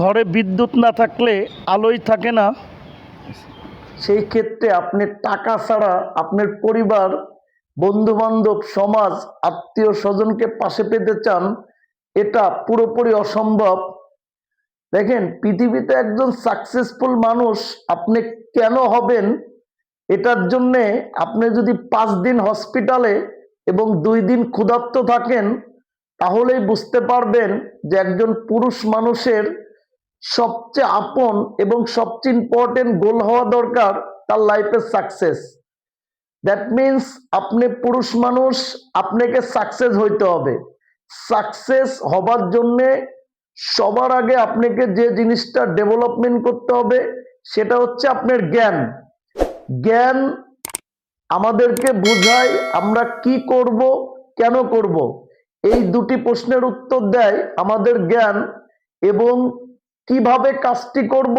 ঘরে বিদ্যুৎ না থাকলে আলোই থাকে না। সেই ক্ষেত্রে আপনি টাকা ছাড়া আপনার পরিবার বন্ধু বান্ধব সমাজ, আত্মীয় স্বজনকে পাশে পেতে চান, এটা পুরোপুরি অসম্ভব। দেখেন, পৃথিবীতে একজন সাকসেসফুল মানুষ আপনি কেন হবেন? এটার জন্যে আপনি যদি পাঁচ দিন হসপিটালে এবং দুই দিন ক্ষুধার্ত থাকেন, তাহলেই বুঝতে পারবেন যে একজন পুরুষ মানুষের সবচেয়ে আপন এবং সবচেয়ে ইম্পর্টেন্ট গোল হওয়া দরকার তার লাইফের সাকসেস দ্যাট মিনস আপনি পুরুষ মানুষ, আপনাকে সাকসেস হইতে হবে। সাকসেস হবার জন্যে সবার আগে আপনাকে যে জিনিসটা ডেভেলপমেন্ট করতে হবে, সেটা হচ্ছে আপনার জ্ঞান। জ্ঞান আমাদেরকে বোঝায় আমরা কি করব, কেন করব। এই দুটি প্রশ্নের উত্তর দেয় আমাদের জ্ঞান এবং কীভাবে কাজটি করব?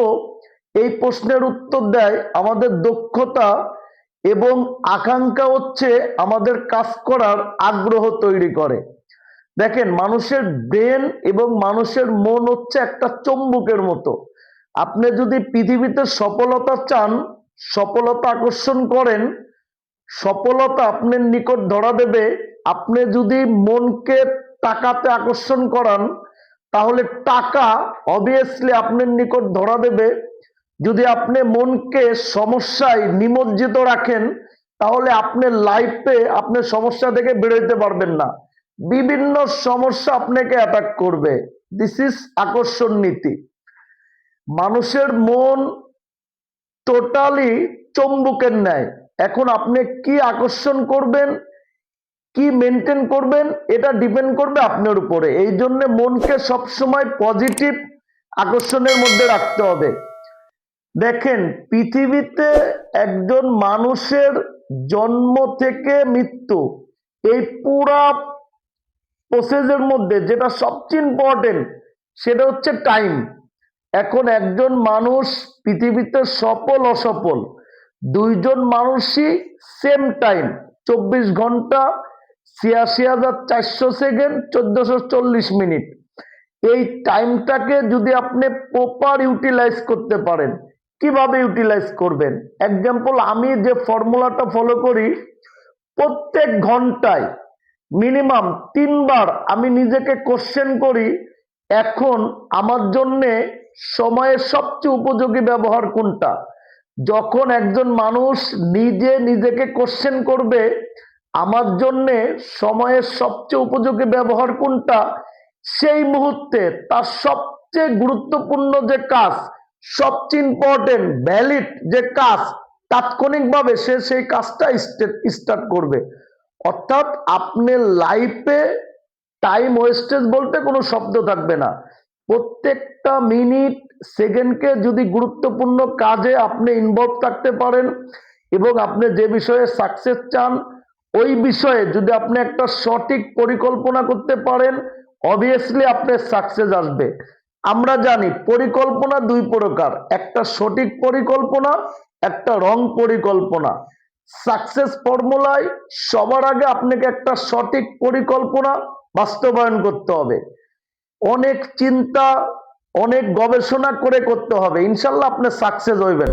এই প্রশ্নের উত্তর দেয় আমাদের দক্ষতা এবং আকাঙ্ক্ষা হচ্ছে আমাদের কাজ করার আগ্রহ তৈরি করে। দেখেন, মানুষের ব্রেন এবং মানুষের মন হচ্ছে একটা চম্বুকের মতো। আপনি যদি পৃথিবীতে সফলতা চান, সফলতা আকর্ষণ করেন, সফলতা আপনার নিকট ধরা দেবে। আপনি যদি মনকে টাকাতে আকর্ষণ করান তাহলে টাকা অবভিয়াসলি আপনার নিকট ধরা দেবে। যদি আপনি মনকে সমস্যায় নিমজ্জিত রাখেন, তাহলে আপনার লাইফে আপনি সমস্যা থেকে বেরোতে পারবেন না। বিভিন্ন সমস্যা আপনাকে অ্যাটাক করবে। দিস ইজ আকর্ষণ নীতি। মানুষের মন টোটালি চম্বুকের ন্যায়। এখন আপনি কি আকর্ষণ করবেন? কি মেনটেন করবেন, এটা ডিপেন্ড করবে আপনার উপরে। এই জন্য মনকে সবসময় পজিটিভ আকর্ষণের মধ্যে রাখতে হবে। দেখেন, পৃথিবীতে একজন মানুষের জন্ম থেকে মৃত্যু, এই পুরা প্রসেসের মধ্যে যেটা সবচেয়ে ইম্পর্টেন্ট সেটা হচ্ছে টাইম এখন একজন মানুষ পৃথিবীতে সফল, অসফল, দুইজন মানুষই সেম টাইম চব্বিশ ঘণ্টা ছিয়াশি হাজার চারশো সেকেন্ড চোদ্দশো চল্লিশ মিনিট। এই টাইমটাকে যদি আপনি প্রপার ইউটিলাইজ করতে পারেন, কীভাবে ইউটিলাইজ করবেন? এক্সাম্পল আমি যে ফর্মুলাটা ফলো করি, প্রত্যেক ঘন্টায় মিনিমাম তিনবার আমি নিজেকে কোশ্চেন করি, এখন আমার জন্যে সময়ের সবচেয়ে উপযোগী ব্যবহার কোনটা? যখন একজন মানুষ নিজে নিজেকে কোশ্চেন করবে আমার জন্যে সময়ের সবচেয়ে উপযোগী ব্যবহার কোনটা? সেই মুহূর্তে তার সবচেয়ে গুরুত্বপূর্ণ যে কাজ, সবচেয়ে ইম্পর্টেন্ট ভ্যালিড যে কাজ, তাৎক্ষণিকভাবে সে সেই কাজটা স্টার্ট করবে। অর্থাৎ আপনার লাইফে টাইম ওয়েস্টেজ বলতে কোনো শব্দ থাকবে না। প্রত্যেকটা মিনিট সেকেন্ডকে যদি গুরুত্বপূর্ণ কাজে আপনি ইনভলভ থাকতে পারেন এবং আপনি যে বিষয়ে সাকসেস চান ওই বিষয়ে যদি আপনি একটা সঠিক পরিকল্পনা করতে পারেন অবভিয়াসলি আপনার সাকসেস আসবে। আমরা জানি পরিকল্পনা দুই প্রকার, একটা সঠিক পরিকল্পনা, একটা রং পরিকল্পনা। সাকসেস ফর্মুলায় সবার আগে আপনাকে একটা সঠিক পরিকল্পনা বাস্তবায়ন করতে হবে। অনেক চিন্তা, অনেক গবেষণা করে করতে হবে। ইনশাল্লাহ আপনি সাকসেস হইবেন।